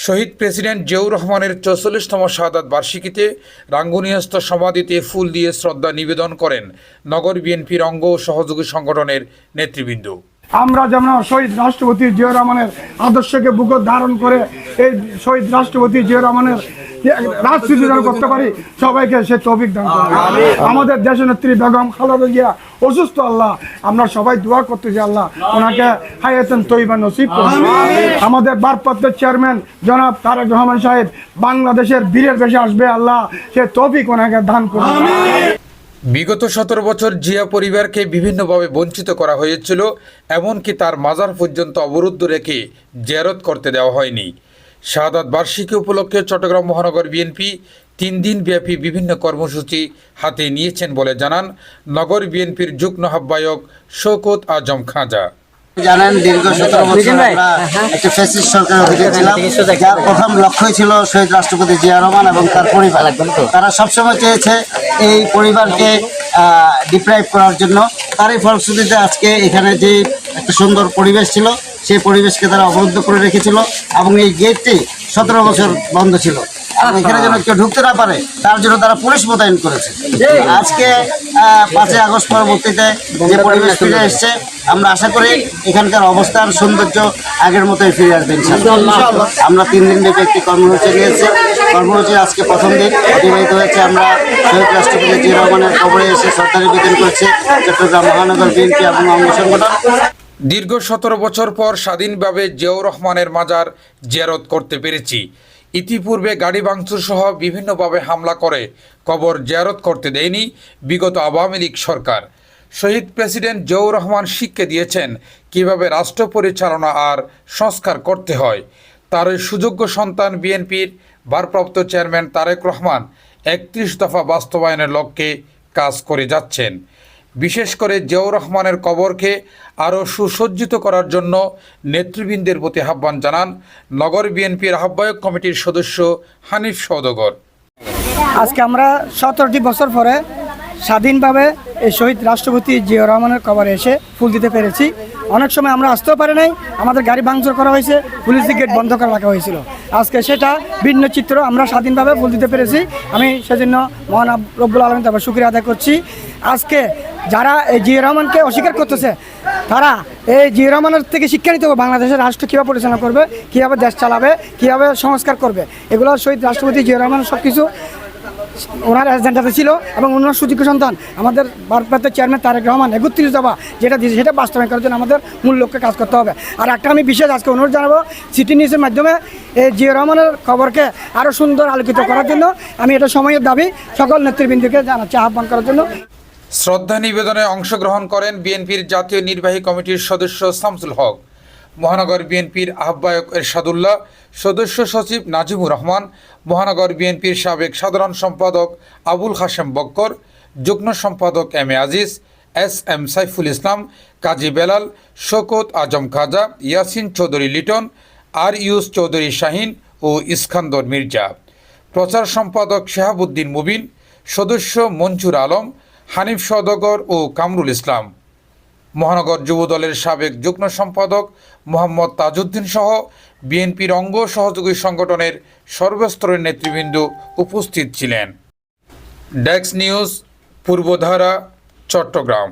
শহীদ president Ziaur রহমানের চৌচল্লিশতম শাহাদাত বার্ষিকীতে রাঙ্গুনিয়াস্ত সমাধিতে ফুল দিয়ে শ্রদ্ধা নিবেদন করেন নগর বিএনপির অঙ্গ ও সহযোগী সংগঠনের নেতৃবৃন্দ। আমরা যেমন শহীদ রাষ্ট্রপতি জিয়া রহমানের আদর্শকে বুক ধারণ করে এই শহীদ রাষ্ট্রপতি জিয়া রহমানের রাজনীতি করতে পারি সবাইকে সে তৌফিক দান করে আমাদের দেশ নেত্রী বেগম খালেদা জিয়া অসুস্থ আল্লাহ আমরা সবাই দোয়া করতেছি আল্লাহ ওনাকে হায়াতেন তৈবা নসিব করুন। আমাদের ভারপ্রাপ্ত চেয়ারম্যান জনাব তারেক রহমান সাহেব বাংলাদেশের বীরের বেশে আসবে আল্লাহ সে তৌফিক ওনাকে দান করুন। বিগত সতেরো বছর জিয়া পরিবারকে বিভিন্নভাবে বঞ্চিত করা হয়েছিল এমনকি তার মাজার পর্যন্ত অবরুদ্ধ রেখে জেরত করতে দেওয়া হয়নি। শাহাদাত বার্ষিকী উপলক্ষে চট্টগ্রাম মহানগর বিএনপি তিন দিন ব্যাপী বিভিন্ন কর্মসূচি হাতে নিয়েছেন বলে জানান নগর বিএনপির যুগ্ম আহ্বায়ক শৌকত আজম খাঁজা। জানেন দীর্ঘ সতেরো বছর আমরা একটা ফ্যাসিস্ট সরকারের অধীনে ছিলাম। যার প্রথম লক্ষ্যই ছিল শহীদ রাষ্ট্রপতি জিয়া রহমান এবং তার পরিবার। তারা সবসময় চেয়েছে এই পরিবারকে ডিপ্রাইভ করার জন্য। তারই ফলশ্রুতিতে আজকে এখানে যে একটা সুন্দর পরিবেশ ছিল সেই পরিবেশকে তারা অবরুদ্ধ করে রেখেছিল এবং এই গেটটি সতেরো বছর বন্ধ ছিল। এখানে যেন কেউ ঢুকতে না পারে তার জন্য তারা পুলিশ মোতায়েন করেছে। আজকে পাঁচই আগস্ট পরবর্তীতে যে পরিবেশ ফিরে এসছে আমরা আশা করি এখানকার অবস্থান সৌন্দর্য আগের মতোই ফিরে আসবে। আমরা তিন দিন ব্যাপী একটি কর্মসূচি নিয়েছি। কর্মসূচি আজকে প্রথম দিন। অতিবাহিত হয়েছে আমরা শহীদ রাষ্ট্রপতি জিয়া রহমানের কবরে এসে শ্রদ্ধা নিবেদন করেছি। চট্টগ্রাম মহানগর বিএনপি এবং অঙ্গ সংগঠন। দীর্ঘ সতেরো বছর পর স্বাধীনভাবে জিয়াউর রহমানের মাজার জেরত করতে পেরেছি। ইতিপূর্বে গাড়ি ভাঙচুর সহ বিভিন্নভাবে হামলা করে কবর জেরত করতে দেয়নি বিগত আওয়ামী লীগ সরকার। শহীদ প্রেসিডেন্ট জিয়াউর রহমান শিক্ষা দিয়েছেন কীভাবে রাষ্ট্র পরিচালনা আর সংস্কার করতে হয়। তার ওই সুযোগ্য সন্তান বিএনপির ভারপ্রাপ্ত চেয়ারম্যান তারেক রহমান একত্রিশ দফা বাস্তবায়নের লক্ষ্যে কাজ করে যাচ্ছেন। বিশেষ করে জিয়াউর রহমানের কবরকে আরও সুসজ্জিত করার জন্য নেতৃবৃন্দের প্রতি আহ্বান জানান নগর বিএনপির আহ্বায়ক কমিটির সদস্য হানিফ সৌদগর আজকে আমরা সতেরোটি বছর পরে স্বাধীনভাবে এই শহীদ রাষ্ট্রপতি জিয়া রহমানের কবরে এসে ফুল দিতে পেরেছি। অনেক সময় আমরা আসতেও পারি নাই, আমাদের গাড়ি ভাঙচুর করা হয়েছে, পুলিশ গেট বন্ধ করে রাখা হয়েছিল। আজকে সেটা ভিন্ন চিত্র, আমরা স্বাধীনভাবে ফুল দিতে পেরেছি। আমি সেজন্য মহান রব্বুল আলম তারপর শুক্রিয়া আদায় করছি। আজকে যারা এই জিয়া রহমানকে অস্বীকার করতেছে, তারা এই জিয়া রহমানের থেকে শিক্ষা নিতে হবে। বাংলাদেশের রাষ্ট্র কীভাবে পরিচালনা করবে, কীভাবে দেশ চালাবে, কীভাবে সংস্কার করবে, এগুলো শহীদ রাষ্ট্রপতি জিয়া রহমান সব কিছু ওনার এজেন্ডাতে ছিল এবং ওনার সুযোগ্য সন্তান, আমাদের ভারপ্রাপ্ত চেয়ারম্যান তারেক রহমান, একত্রিশ দফা যেটা দিয়েছে, সেটা বাস্তবায়ন করার জন্য আমাদের মূল লক্ষ্যে কাজ করতে হবে। আর একটা আমি বিশেষ আজকে অনুরোধ জানাব সিটি নিউজের মাধ্যমে এই জিয়া রহমানের খবরকে আরও সুন্দর আলোকিত করার জন্য আমি এটা সময়ের দাবি সকল নেতৃবৃন্দকে জানাচ্ছি, আহ্বান করার জন্য। শ্রদ্ধা নিবেদনে অংশগ্রহণ করেন বিএনপির জাতীয় নির্বাহী কমিটির সদস্য শামসুল হক। মহানগর বিএনপির আহ্বায়ক এরশাদুল্লাহ, সদস্য সচিব নাজিমুর রহমান, মহানগর বিএনপির সাবেক সাধারণ সম্পাদক আবুল হাশেম বক্কর, যুগ্ম সম্পাদক M A Aziz, S M Saiful Islam, Kazi Belal Shoukat Azam Khaja, Yasin Chowdhury Liton, আর ইউস চৌধুরী শাহিন ও ইস্কান্দর মির্জা। প্রচার সম্পাদক শেহাবুদ্দিন মুবিন, সদস্য মঞ্জুর আলম, হানিফ সদগর ও কামরুল ইসলাম। মহানগর যুব দলের সাবেক যুগ্ম সম্পাদক মোহাম্মদ তাজউদ্দিন সহ বিএনপির অঙ্গ সহযোগী সংগঠনের সর্বস্তরের নেতৃবৃন্দ উপস্থিত ছিলেন। ডেক্স নিউজ, পূর্বধারা, চট্টগ্রাম।